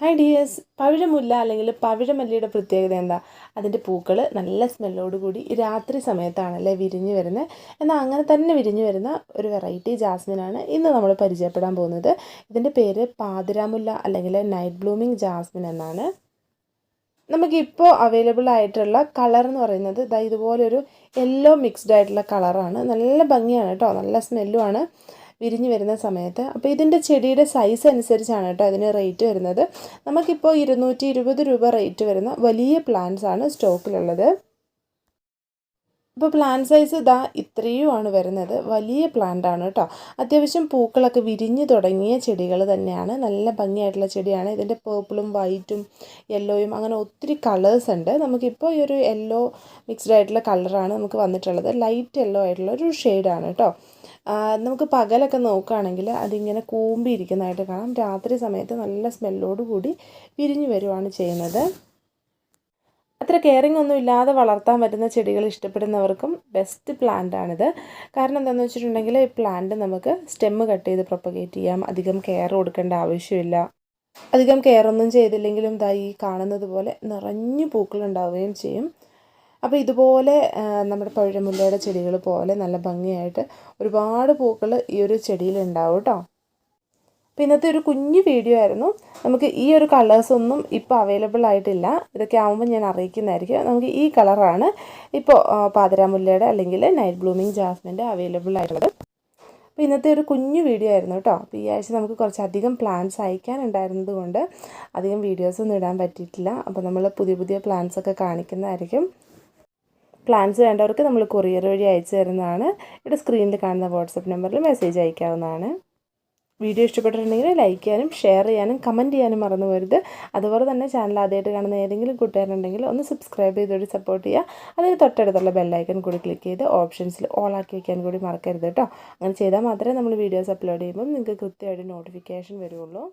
Hi dears പവിഴമുല്ല അല്ലെങ്കിൽ പവിഴമല്ലിയുടെ പ്രത്യേകത എന്താ? അതിന്റെ പൂക്കൾ നല്ല സ്മെല്ലോട് കൂടി രാത്രി സമയത്താണല്ലേ വിരിഞ്ഞു വരുന്നത് എന്നാൽ അങ്ങനെ തന്നെ വിരിഞ്ഞു വരുന്ന ഒരു വെറൈറ്റി ജാസ്മിനാണ് ഇന്ന് നമ്മൾ പരിചയപ്പെടാൻ പോകുന്നത്. ഇതിന്റെ പേര് പാതിരാമുല്ല അല്ലെങ്കിൽ നൈറ്റ് ബ്ലൂമിങ് ജാസ്മിൻ എന്നാണ്. നമുക്കിപ്പോൾ അവൈലബിൾ ആയിട്ടുള്ള കളർ എന്ന് പറയുന്നത് ഇതാ ഇതുപോലൊരു യെല്ലോ മിക്സ്ഡ് ആയിട്ടുള്ള കളറാണ് നല്ല ഭംഗിയാണ് കേട്ടോ. നല്ല സ്മെല്ലുമാണ് വിരിഞ്ഞ് വരുന്ന സമയത്ത്. അപ്പോൾ ഇതിന്റെ ചെടിയുടെ സൈസ് അനുസരിച്ചാണ് കേട്ടോ അതിന് റേറ്റ് വരുന്നത്. നമുക്കിപ്പോൾ ഇരുന്നൂറ്റി ഇരുപത് രൂപ റേറ്റ് വരുന്ന വലിയ പ്ലാന്റ്സ് ആണ് സ്റ്റോക്കിലുള്ളത് ഇപ്പോൾ പ്ലാന്റ് സൈസ് ഇതാ ഇത്രയുമാണ് വരുന്നത്. വലിയ പ്ലാന്റ് ആണ് കേട്ടോ. അത്യാവശ്യം പൂക്കളൊക്കെ വിരിഞ്ഞു തുടങ്ങിയ ചെടികൾ തന്നെയാണ്. നല്ല ഭംഗിയായിട്ടുള്ള ചെടിയാണ്. ഇതിന്റെ പേർപ്പിളും വൈറ്റും യെല്ലോയും അങ്ങനെ ഒത്തിരി കളേഴ്സ് ഉണ്ട്. നമുക്കിപ്പോൾ ഈ ഒരു യെല്ലോ മിക്സ്ഡ് ആയിട്ടുള്ള കളറാണ് നമുക്ക് വന്നിട്ടുള്ളത്. ലൈറ്റ് യെല്ലോ ആയിട്ടുള്ള ഒരു ഷെയ്ഡാണ് കേട്ടോ. നമുക്ക് പകലൊക്കെ നോക്കുകയാണെങ്കിൽ അതിങ്ങനെ കൂമ്പിയിരിക്കുന്നതായിട്ട് കാണാം. രാത്രി സമയത്ത് നല്ല സ്മെല്ലോട് കൂടി വിരിഞ്ഞു വരുവാണ് ചെയ്യുന്നത്. അത്ര കെയറിങ് ഒന്നും ഇല്ലാതെ വളർത്താൻ പറ്റുന്ന ചെടികൾ ഇഷ്ടപ്പെടുന്നവർക്കും ബെസ്റ്റ് പ്ലാന്റ് ആണിത്. കാരണം എന്താണെന്ന് വെച്ചിട്ടുണ്ടെങ്കിൽ ഈ പ്ലാന്റ് നമുക്ക് സ്റ്റെമ്മ് കട്ട് ചെയ്ത് പ്രൊപ്പഗേറ്റ് ചെയ്യാം. അധികം കെയർ കൊടുക്കേണ്ട ആവശ്യമില്ല. അധികം കെയർ ഒന്നും ചെയ്തില്ലെങ്കിലും ദാ ഈ കാണുന്നത് പോലെ നിറഞ്ഞു പൂക്കളുണ്ടാവുകയും ചെയ്യും. അപ്പോൾ ഇതുപോലെ നമ്മുടെ പഴമുല്ലയുടെ ചെടികൾ പോലെ നല്ല ഭംഗിയായിട്ട് ഒരുപാട് പൂക്കൾ ഈ ഒരു ചെടിയിൽ ഉണ്ടാവും കേട്ടോ അപ്പോൾ ഇന്നത്തെ ഒരു കുഞ്ഞു വീഡിയോ ആയിരുന്നു. നമുക്ക് ഈ ഒരു കളേഴ്സൊന്നും ഇപ്പോൾ അവൈലബിൾ ആയിട്ടില്ല. ഇതൊക്കെ ആകുമ്പോൾ ഞാൻ അറിയിക്കുന്നതായിരിക്കും. നമുക്ക് ഈ കളറാണ് ഇപ്പോൾ പാതിരാമുല്ലയുടെ അല്ലെങ്കിൽ നൈറ്റ് ബ്ലൂമിങ് ജാസ്മിന്റെ അവൈലബിൾ ആയിട്ടുള്ളത്. അപ്പോൾ ഇന്നത്തെ ഒരു കുഞ്ഞു വീഡിയോ ആയിരുന്നു കേട്ടോ അപ്പോൾ ഈ ആഴ്ച നമുക്ക് കുറച്ചധികം പ്ലാൻസ് അയക്കാനുണ്ടായിരുന്നത് കൊണ്ട് അധികം വീഡിയോസൊന്നും ഇടാൻ പറ്റിയിട്ടില്ല. അപ്പോൾ നമ്മൾ പുതിയ പുതിയ പ്ലാൻസൊക്കെ കാണിക്കുന്നതായിരിക്കും. പ്ലാൻസ് വേണ്ടവർക്ക് നമ്മൾ കൊറിയർ വഴി അയച്ചു തരുന്നതാണ്. ഇവിടെ സ്ക്രീനിൽ കാണുന്ന വാട്സപ്പ് നമ്പറിൽ മെസ്സേജ് അയക്കാവുന്നതാണ്. വീഡിയോ ഇഷ്ടപ്പെട്ടിട്ടുണ്ടെങ്കിൽ ലൈക്ക് ചെയ്യാനും ഷെയർ ചെയ്യാനും കമന്റ് ചെയ്യാനും മറന്നു പോരുത്. അതുപോലെ തന്നെ ചാനൽ ആദ്യമായിട്ട് കാണുന്ന ഏതെങ്കിലും കൂട്ടുകാരുണ്ടെങ്കിൽ ഒന്ന് സബ്സ്ക്രൈബ് ചെയ്തോടി സപ്പോർട്ട് ചെയ്യുക. അതിന് തൊട്ടടുത്തുള്ള ബെല്ലൈക്കൺ കൂടി ക്ലിക്ക് ചെയ്ത് ഓപ്ഷൻസിൽ ഓൾ ആക്കി വയ്ക്കാൻ കൂടി മറക്കരുത് കേട്ടോ. അങ്ങനെ ചെയ്താൽ മാത്രമേ നമ്മൾ വീഡിയോസ് അപ്ലോഡ് ചെയ്യുമ്പോൾ നിങ്ങൾക്ക് കൃത്യമായിട്ട് നോട്ടിഫിക്കേഷൻ വരുള്ളൂ.